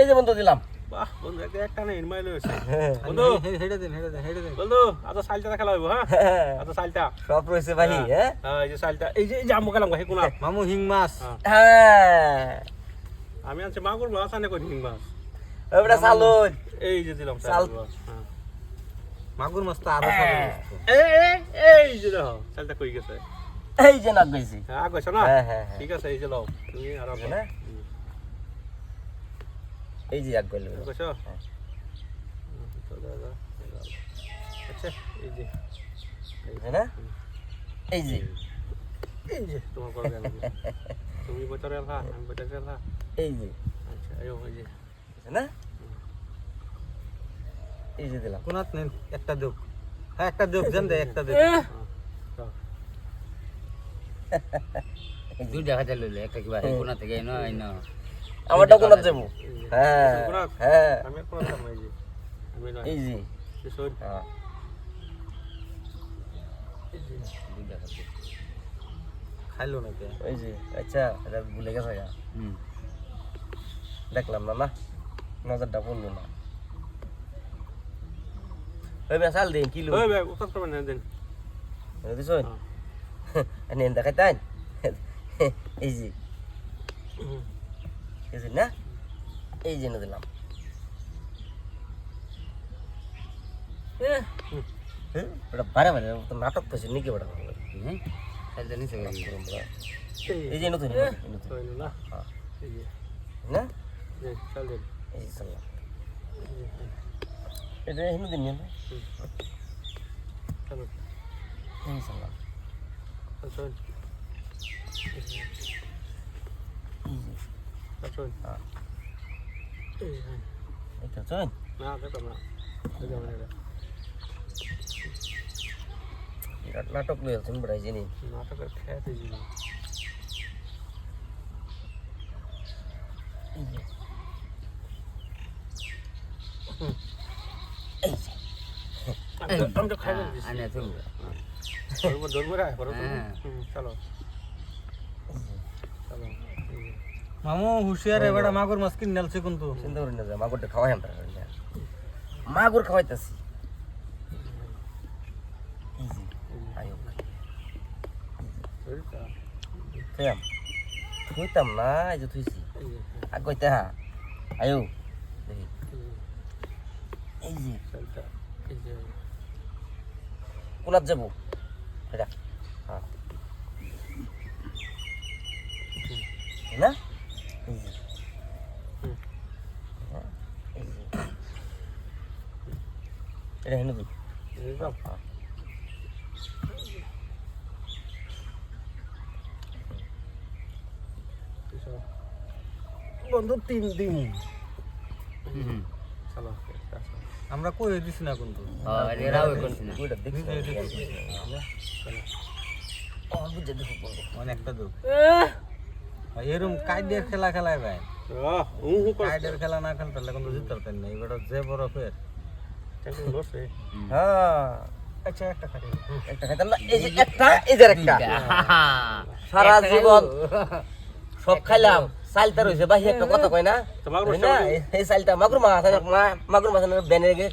এই যে বন্ধু দিলাম। বাহ বন্ধু একটা একটা নেই হয়েছে হ্যাঁ। বন্ধু। হেডে দিন হেডে দিন হেডে দিন। বন্ধু আজ সাইলটা খেলা হইব হ্যাঁ? আজ সাইলটা। সব রয়েছে ভাই হ্যাঁ। হ্যাঁ? এই যে সাইলটা। এই যে এই যে আমু গেলাম হে কোনা মামু হিং মাছ। হ্যাঁ। হ্যাঁ। আমি আনছি মাগুর মাছ আনে কই হিং মাছ? ওটা চালুন এই যে দিলাম মাছ হ্যাঁ। মাগুর মাছ তো আরও সবে এই যে দেখো সাইলটা কই গেছে? এই যে নাক গেছি। হ্যাঁ না? হ্যাঁ হ্যাঁ হ্যাঁ। ঠিক আছে এই যে লও। তুমি আর না? এই যে এক গেল হ্যাঁ। আচ্ছা এই যে। আছে না? এই যে। এই যে তোমার বড় তুমি বছরে আলহা আমি বছরে আলহা এই যে। আচ্ছা এই যে না? এই যে দিলাম। কোনাত নেন একটা দেব হ্যাঁ একটা দেব জান দে একটা দেব হ্যাঁ। দুইটা হাজার লইলে একটা কিবা হুম। কোনা থেকে এনো আইনো আমারটা কোন যাব হ্যাঁ হ্যাঁ। আমি আর কোনো কাম নাই যে আমি নয় এই যে। এই শোন হ্যাঁ। খাইলো নাকি? ওই যে আচ্ছা এটা ভুলে গেছে গা। দেখলাম না না নজরটা পড়ল না। ওই বেসাল দিন কিলো। ওই ভাই উত্তর করবেন না দেন। দিছ হ্যাঁ। নেন দেখাই এই যে। হুম। এই যে না এই যে না দিলাম। ওটা বারে বারে তো নাটক পেয়েছে নাকি ওটা হ্যাঁ এই যে নতুন না? হ্যাঁ। এই না? এই চললাম। এটা হিন্দু দিন চলো। এই চললাম চল চল এই যে, এই যে চল চল হ্যাঁ। এই যে, হ্যাঁ। এটা চল না দেখো না দেখো না এটা। বিরাট নাটক লই আছেন বড়াই জানি নাটকের খেয়াতে জিনিস এই যে এই যে আমি তো খাই দিচ্ছি আনে তো ধরবো ধরবো রে বড় হ্যাঁ। চলো চলো এই যে। মামু হুশিয়ার এবারে মাগুর মাছ কিনে নেলছে কিন্তু। চিন্তা করি না যে মাগুরটা খাওয়াই আমরা মাগুর খাওয়াইতেছি। আয়ো? থুয়াম থুইতাম। না এই যে থুইছি। হ্যাঁ, আর কইতে হা আয়ো দেখি। এই যে, কোনাত যাব এটা। হ্যাঁ। না এই যে হুম। হ্যাঁ, এই যে এটা হেন দিই বন্ধু তিন দিন। চলো, আমরা কই দিছি না কিন্তু? বন্ধু। মানে একটা দেব এরম কাইডের খেলা খেলায় ভাই। কাইডের খেলা না খেলতে কিন্তু জিততে পারতেন না এবার যে বরফের। হ্যাঁ আচ্ছা, একটা খাই। একটা খাইতাম না এই যে একটা এই যে একটা সারা জীবন সব খাইলাম চালটা রয়েছে বাহি একটা কথা কয় না তো মাগুর না এই চালটা মাগুর মাছ মাগুর মাছ বেনে কি